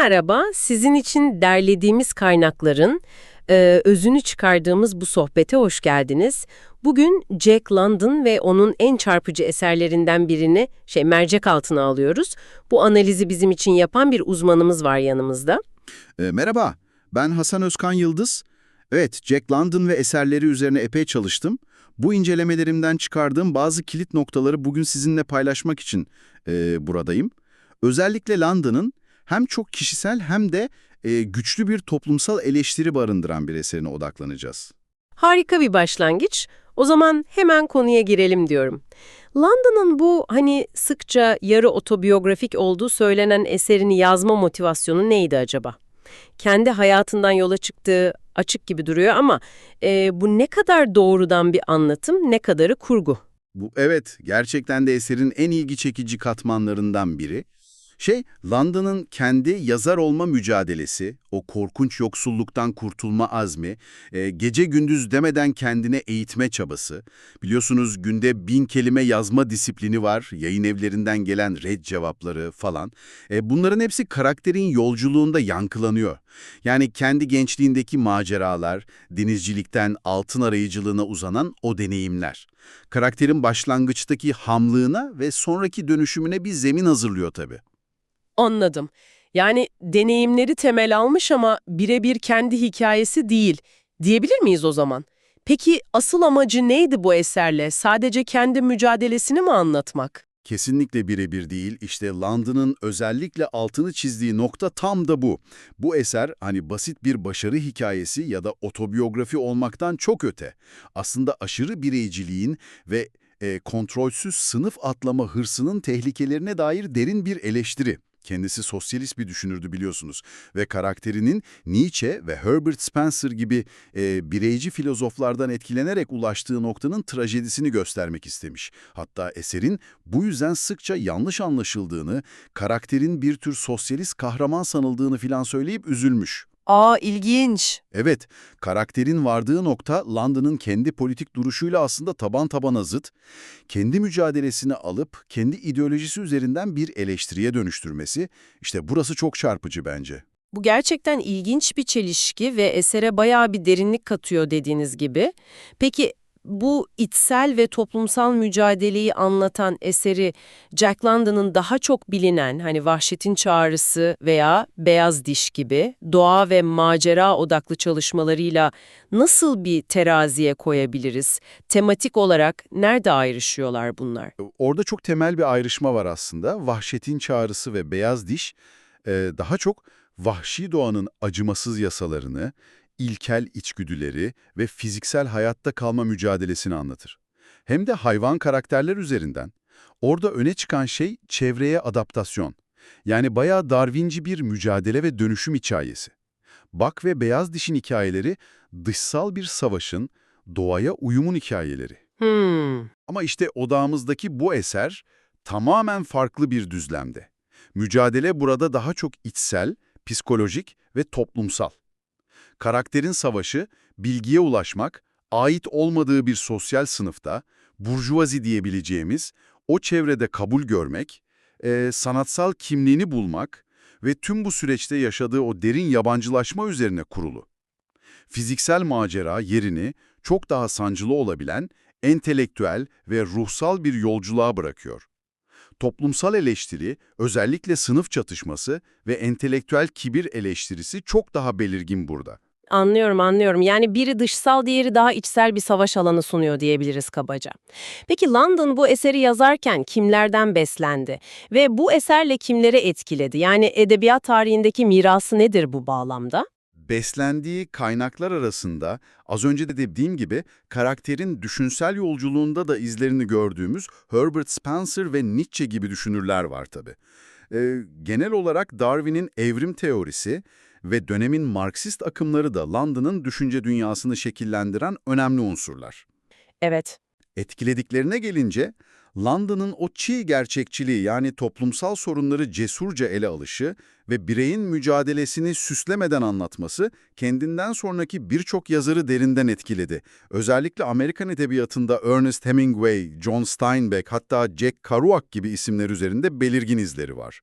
Merhaba, sizin için derlediğimiz kaynakların e, özünü çıkardığımız bu sohbete hoş geldiniz. Bugün Jack London ve onun en çarpıcı eserlerinden birini şey mercek altına alıyoruz. Bu analizi bizim için yapan bir uzmanımız var yanımızda. E, merhaba, ben Hasan Özkan Yıldız. Evet, Jack London ve eserleri üzerine epey çalıştım. Bu incelemelerimden çıkardığım bazı kilit noktaları bugün sizinle paylaşmak için e, buradayım. Özellikle London'ın hem çok kişisel hem de e, güçlü bir toplumsal eleştiri barındıran bir eserine odaklanacağız. Harika bir başlangıç. O zaman hemen konuya girelim diyorum. London'ın bu hani sıkça yarı otobiyografik olduğu söylenen eserini yazma motivasyonu neydi acaba? Kendi hayatından yola çıktığı açık gibi duruyor ama e, bu ne kadar doğrudan bir anlatım, ne kadarı kurgu. Bu evet, gerçekten de eserin en ilgi çekici katmanlarından biri. Şey, London'ın kendi yazar olma mücadelesi, o korkunç yoksulluktan kurtulma azmi, e, gece gündüz demeden kendine eğitme çabası. Biliyorsunuz günde bin kelime yazma disiplini var, yayın evlerinden gelen red cevapları falan. E, bunların hepsi karakterin yolculuğunda yankılanıyor. Yani kendi gençliğindeki maceralar, denizcilikten altın arayıcılığına uzanan o deneyimler. Karakterin başlangıçtaki hamlığına ve sonraki dönüşümüne bir zemin hazırlıyor tabii. Anladım. Yani deneyimleri temel almış ama birebir kendi hikayesi değil diyebilir miyiz o zaman? Peki asıl amacı neydi bu eserle? Sadece kendi mücadelesini mi anlatmak? Kesinlikle birebir değil. İşte London'ın özellikle altını çizdiği nokta tam da bu. Bu eser hani basit bir başarı hikayesi ya da otobiyografi olmaktan çok öte. Aslında aşırı bireyciliğin ve e, kontrolsüz sınıf atlama hırsının tehlikelerine dair derin bir eleştiri. Kendisi sosyalist bir düşünürdü biliyorsunuz ve karakterinin Nietzsche ve Herbert Spencer gibi e, bireyci filozoflardan etkilenerek ulaştığı noktanın trajedisini göstermek istemiş. Hatta eserin bu yüzden sıkça yanlış anlaşıldığını, karakterin bir tür sosyalist kahraman sanıldığını filan söyleyip üzülmüş. Aa ilginç. Evet, karakterin vardığı nokta London'ın kendi politik duruşuyla aslında taban tabana zıt, kendi mücadelesini alıp kendi ideolojisi üzerinden bir eleştiriye dönüştürmesi, işte burası çok çarpıcı bence. Bu gerçekten ilginç bir çelişki ve esere bayağı bir derinlik katıyor dediğiniz gibi. Peki bu içsel ve toplumsal mücadeleyi anlatan eseri Jack London'ın daha çok bilinen hani Vahşetin Çağrısı veya Beyaz Diş gibi doğa ve macera odaklı çalışmalarıyla nasıl bir teraziye koyabiliriz? Tematik olarak nerede ayrışıyorlar bunlar? Orada çok temel bir ayrışma var aslında. Vahşetin Çağrısı ve Beyaz Diş daha çok vahşi doğanın acımasız yasalarını, ilkel içgüdüleri ve fiziksel hayatta kalma mücadelesini anlatır. Hem de hayvan karakterler üzerinden. Orada öne çıkan şey çevreye adaptasyon. Yani bayağı Darwinci bir mücadele ve dönüşüm hikayesi. Bak ve Beyaz Diş'in hikayeleri dışsal bir savaşın, doğaya uyumun hikayeleri. Hmm. Ama işte odağımızdaki bu eser tamamen farklı bir düzlemde. Mücadele burada daha çok içsel, psikolojik ve toplumsal. Karakterin savaşı, bilgiye ulaşmak, ait olmadığı bir sosyal sınıfta, burjuvazi diyebileceğimiz, o çevrede kabul görmek, e, sanatsal kimliğini bulmak ve tüm bu süreçte yaşadığı o derin yabancılaşma üzerine kurulu. Fiziksel macera yerini çok daha sancılı olabilen, entelektüel ve ruhsal bir yolculuğa bırakıyor. Toplumsal eleştiri, özellikle sınıf çatışması ve entelektüel kibir eleştirisi çok daha belirgin burada. Anlıyorum, anlıyorum. Yani biri dışsal, diğeri daha içsel bir savaş alanı sunuyor diyebiliriz kabaca. Peki London bu eseri yazarken kimlerden beslendi ve bu eserle kimlere etkiledi? Yani edebiyat tarihindeki mirası nedir bu bağlamda? Beslendiği kaynaklar arasında az önce de dediğim gibi karakterin düşünsel yolculuğunda da izlerini gördüğümüz Herbert Spencer ve Nietzsche gibi düşünürler var tabii. Ee, genel olarak Darwin'in evrim teorisi ve dönemin Marksist akımları da London'ın düşünce dünyasını şekillendiren önemli unsurlar. Evet. Etkilediklerine gelince, London'ın o çiğ gerçekçiliği yani toplumsal sorunları cesurca ele alışı ve bireyin mücadelesini süslemeden anlatması kendinden sonraki birçok yazarı derinden etkiledi. Özellikle Amerikan edebiyatında Ernest Hemingway, John Steinbeck hatta Jack Kerouac gibi isimler üzerinde belirgin izleri var.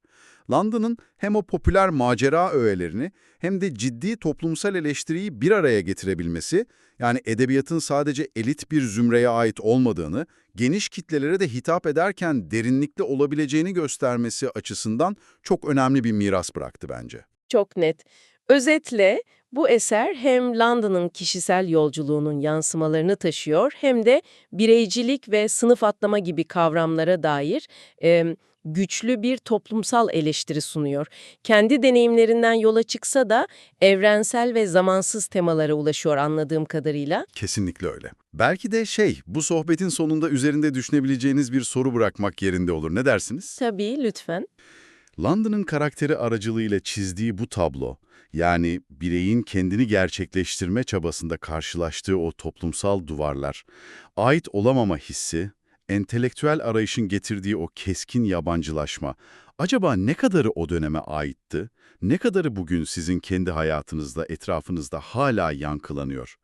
Landon'ın hem o popüler macera öğelerini hem de ciddi toplumsal eleştiriyi bir araya getirebilmesi, yani edebiyatın sadece elit bir zümreye ait olmadığını, geniş kitlelere de hitap ederken derinlikli olabileceğini göstermesi açısından çok önemli bir miras bıraktı bence. Çok net. Özetle bu eser hem London'ın kişisel yolculuğunun yansımalarını taşıyor hem de bireycilik ve sınıf atlama gibi kavramlara dair e, güçlü bir toplumsal eleştiri sunuyor. Kendi deneyimlerinden yola çıksa da evrensel ve zamansız temalara ulaşıyor anladığım kadarıyla. Kesinlikle öyle. Belki de şey, bu sohbetin sonunda üzerinde düşünebileceğiniz bir soru bırakmak yerinde olur. Ne dersiniz? Tabii lütfen. London'ın karakteri aracılığıyla çizdiği bu tablo, yani bireyin kendini gerçekleştirme çabasında karşılaştığı o toplumsal duvarlar, ait olamama hissi, entelektüel arayışın getirdiği o keskin yabancılaşma, acaba ne kadarı o döneme aitti, ne kadarı bugün sizin kendi hayatınızda, etrafınızda hala yankılanıyor?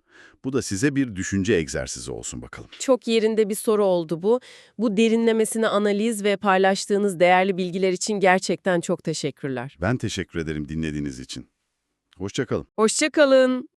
Bu da size bir düşünce egzersizi olsun bakalım. Çok yerinde bir soru oldu bu. Bu derinlemesine analiz ve paylaştığınız değerli bilgiler için gerçekten çok teşekkürler. Ben teşekkür ederim dinlediğiniz için. Hoşçakalın. Hoşçakalın.